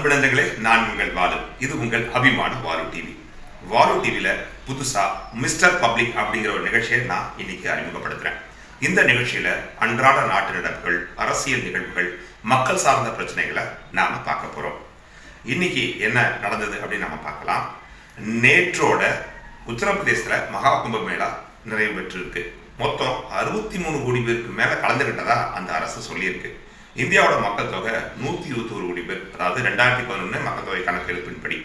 அன்பு நான் உங்கள் வாலு. இது உங்கள் அபிமான வாலு டிவி வாலு டிவியில் புதுசாக மிஸ்டர் பப்ளிக் அப்படிங்கிற ஒரு நிகழ்ச்சியை நான் இன்னைக்கு அறிமுகப்படுத்துகிறேன் இந்த நிகழ்ச்சியில் அன்றாட நாட்டு நடப்புகள் அரசியல் நிகழ்வுகள் மக்கள் சார்ந்த பிரச்சனைகளை நாம் பார்க்க போகிறோம் இன்னைக்கு என்ன நடந்தது அப்படின்னு நம்ம பார்க்கலாம். நேற்றோட உத்தரப்பிரதேசத்தில் மகா கும்ப மேளா நிறைவு பெற்றிருக்கு. மொத்தம் அறுபத்தி மூணு கோடி பேருக்கு மேலே கலந்துகிட்டதா அந்த அரசு சொல்லியிருக்கு. இந்தியாவோட மக்கள் தொகை நூற்றி இருபத்தோரு கோடி பேர் அதாவது ரெண்டாயிரத்தி பதினொன்று மக்கள் தொகை கணக்கெடுப்பின்படி.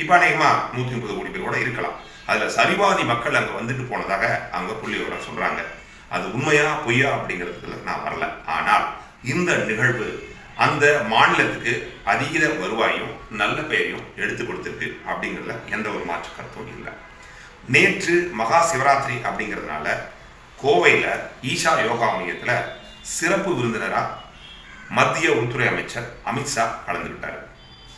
இப்போ அநேகமாக நூற்றி முப்பது கோடி பேர் கூட இருக்கலாம். அதில் சரிபாதி மக்கள் அங்கே வந்துட்டு போனதாக அங்கே புள்ளி விவரம் சொல்கிறாங்க அது உண்மையா பொய்யா அப்படிங்கிறதுல நான் வரல. ஆனால் இந்த நிகழ்வு அந்த மாநிலத்துக்கு அதிக வருவாயும் நல்ல பெயரையும் எடுத்து கொடுத்துருக்கு அப்படிங்கிறதுல எந்த ஒரு மாற்று கருத்தும் இல்லை. நேற்று மகா சிவராத்திரி அப்படிங்கிறதுனால கோவையில் ஈஷா யோகா மையத்தில் சிறப்பு விருந்தினராக மத்திய உள்துறை அமைச்சர் அமித்ஷா கலந்துக்கிட்டார்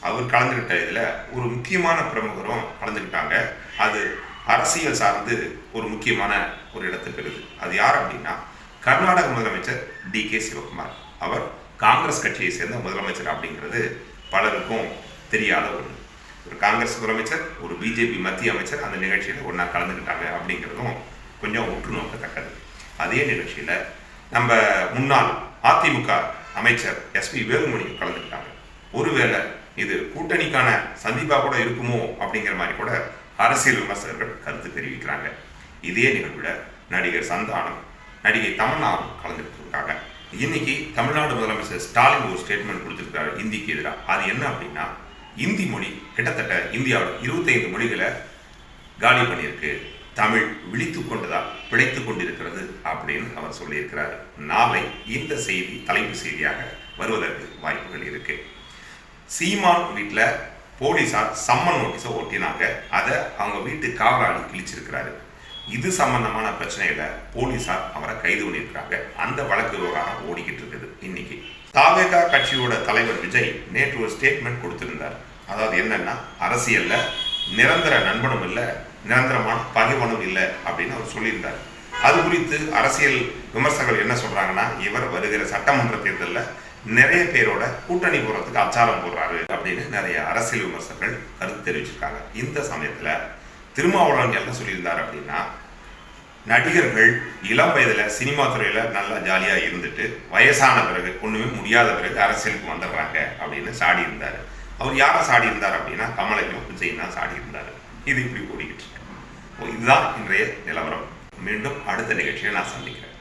அவர் கலந்துக்கிட்ட இதில் ஒரு முக்கியமான பிரமுகரும் கலந்துக்கிட்டாங்க அது அரசியல் சார்ந்து ஒரு முக்கியமான ஒரு இடத்துக்கு பெறுது அது யார் அப்படின்னா கர்நாடக முதலமைச்சர் டி கே சிவகுமார். அவர் காங்கிரஸ் கட்சியை சேர்ந்த முதலமைச்சர் அப்படிங்கிறது பலருக்கும் தெரியாத ஒன்று ஒரு காங்கிரஸ் முதலமைச்சர் ஒரு பிஜேபி மத்திய அமைச்சர் அந்த நிகழ்ச்சியில் ஒன்றா கலந்துக்கிட்டாங்க அப்படிங்கிறதும் கொஞ்சம் உற்று நோக்கத்தக்கது அதே நிகழ்ச்சியில் நம்ம முன்னாள் அதிமுக அமைச்சர் எஸ்பி வேலுமணி கலந்துக்கிட்டாங்க. ஒருவேளை இது கூட்டணிக்கான சந்திப்பா கூட இருக்குமோ அப்படிங்கிற மாதிரி கூட அரசியல் விமர்சகர்கள் கருத்து தெரிவிக்கிறாங்க. இதே நிகழ்வில் நடிகர் சந்தானம் நடிகை தமன்னாவும் கலந்துட்டு இருக்காங்க இன்னைக்கு தமிழ்நாடு முதலமைச்சர் ஸ்டாலின் ஒரு ஸ்டேட்மெண்ட் கொடுத்துருக்காரு இந்திக்கு எதிராக அது என்ன அப்படின்னா இந்தி மொழி கிட்டத்தட்ட இந்தியாவில் இருபத்தைந்து மொழிகளை காலி பண்ணியிருக்கு. தமிழ் விழித்து கொண்டதால் பிழைத்து கொண்டிருக்கிறது அப்படின்னு அவர் சொல்லியிருக்கிறார். நாளை இந்த செய்தி தலைப்பு செய்தியாக வருவதற்கு வாய்ப்புகள் இருக்கு. சீமான் வீட்டில் போலீஸார் சம்மன் நோட்டீஸை ஒட்டினாங்க. அதை அவங்க வீட்டு காவலாளி கிழிச்சிருக்கிறாரு. இது சம்பந்தமான பிரச்சனையில போலீஸார் அவரை கைது பண்ணியிருக்காங்க அந்த வழக்கு விவகாரம் ஓடிக்கிட்டு இருக்குது இன்னைக்கு. தாவேகா கட்சியோட தலைவர் விஜய் நேற்று ஒரு ஸ்டேட்மெண்ட் கொடுத்திருந்தார். அதாவது என்னன்னா அரசியல்ல நிரந்தர நண்பனும் இல்லை நிரந்தரமான பகைவனும் இல்லை அப்படின்னு அவர் சொல்லியிருந்தார். அது குறித்து அரசியல் விமர்சகர்கள் என்ன சொல்றாங்கன்னா இவர் வருகிற சட்டமன்ற தேர்தலில் நிறைய பேரோட கூட்டணி போறதுக்கு அச்சாரம் போடுறாரு அப்படின்னு நிறைய அரசியல் விமர்சகர்கள் கருத்து தெரிவிச்சிருக்காங்க. இந்த சமயத்துல திருமாவளவன் என்ன சொல்லியிருந்தார் அப்படின்னா நடிகர்கள் இளம் வயதுல சினிமா துறையில நல்லா ஜாலியா இருந்துட்டு வயசான பிறகு ஒண்ணுமே முடியாத பிறகு அரசியலுக்கு வந்துடுறாங்க அப்படின்னு சாடி இருந்தாரு அவர் யாரை சாடி இருந்தார் அப்படின்னா கமலையும் விஜய் தான் சாடி இருந்தாரு இது இப்படி ஓடிக்கிட்டு இருக்கு. இதுதான் இன்றைய நிலவரம். மீண்டும் அடுத்த நிகழ்ச்சியை நான் சந்திக்கிறேன்.